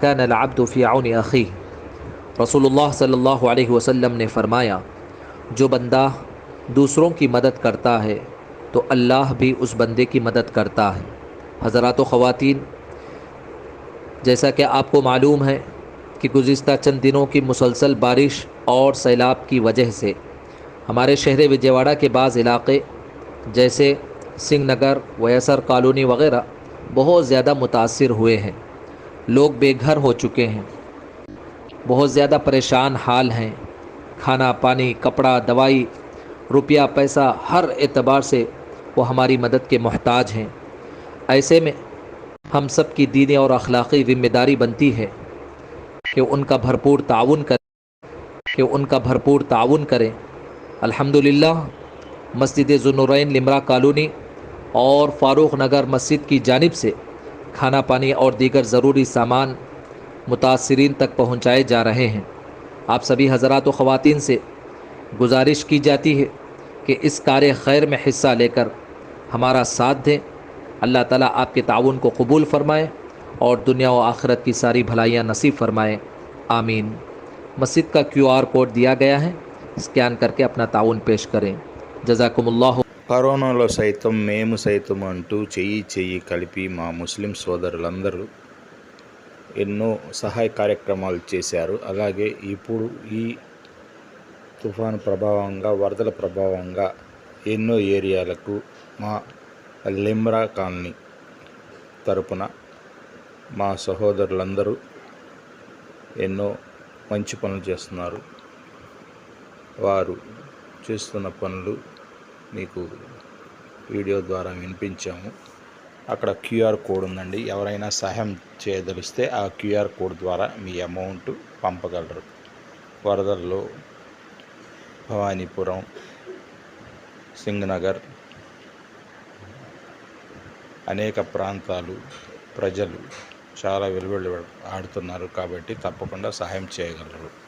كان العبد في عون اخی رسول اللہ صلی اللہ علیہ وسلم نے فرمایا، جو بندہ دوسروں کی مدد کرتا ہے، تو اللہ بھی اس بندے کی مدد کرتا ہے۔ حضرات و خواتین، جیسا کہ آپ کو معلوم ہے کہ گزشتہ چند دنوں کی مسلسل بارش اور سیلاب کی وجہ سے ہمارے شہر وجےواڑہ کے بعض علاقے، جیسے سنگھ نگر، ویسر کالونی وغیرہ، بہت زیادہ متاثر ہوئے ہیں۔ لوگ بے گھر ہو چکے ہیں۔ بہت زیادہ پریشان حال ہیں۔ کھانا، پانی، کپڑا، دوائی، روپیہ، پیسہ، ہر اعتبار سے وہ ہماری مدد کے محتاج ہیں۔ ایسے میں ہم سب کی دینی اور اخلاقی ذمہ داری بنتی ہے کہ ان کا بھرپور تعاون کریں۔ کہ ان کا بھرپور تعاون کریں۔ الحمدللہ، مسجد ذنورین لمرا کالونی اور فاروق نگر مسجد کی جانب سے کھانا پانی اور دیگر ضروری سامان متاثرین تک پہنچائے جا رہے ہیں۔ آپ سبھی حضرات و خواتین سے گزارش کی جاتی ہے کہ اس کار خیر میں حصہ لے کر ہمارا ساتھ دیں۔ اللہ تعالیٰ آپ کے تعاون کو قبول فرمائے اور دنیا و آخرت کی ساری بھلائیاں نصیب فرمائے۔ آمین۔ مسجد کا کیو آر کوڈ دیا گیا ہے۔ اسکین کر کے اپنا تعاون پیش کریں۔ جزاکم اللہ కరోనాలో సైతం మేము సైతం అంటూ చెయ్యి చెయ్యి కలిపి మా ముస్లిం సోదరులందరూ ఎన్నో సహాయ కార్యక్రమాలు చేశారు. అలాగే ఇప్పుడు ఈ తుఫాను ప్రభావంగా వరదల ప్రభావంగా ఎన్నో ఏరియాలకు మా లిమ్రా కాలనీ తరపున మా సహోదరులందరూ ఎన్నో మంచి పనులు చేస్తున్నారు. వారు చేస్తున్న పనులు మీకు వీడియో ద్వారా వినిపించాము. అక్కడ క్యూఆర్ కోడ్ ఉందండి. ఎవరైనా సహాయం చేయదలిస్తే ఆ క్యూఆర్ కోడ్ ద్వారా మీ అమౌంట్ పంపగలరు. వరదల్లో భవానీపురం సింగనగర్ అనేక ప్రాంతాలు ప్రజలు చాలా వెలువెళ్ళి ఆడుతున్నారు కాబట్టి తప్పకుండా సహాయం చేయగలరు.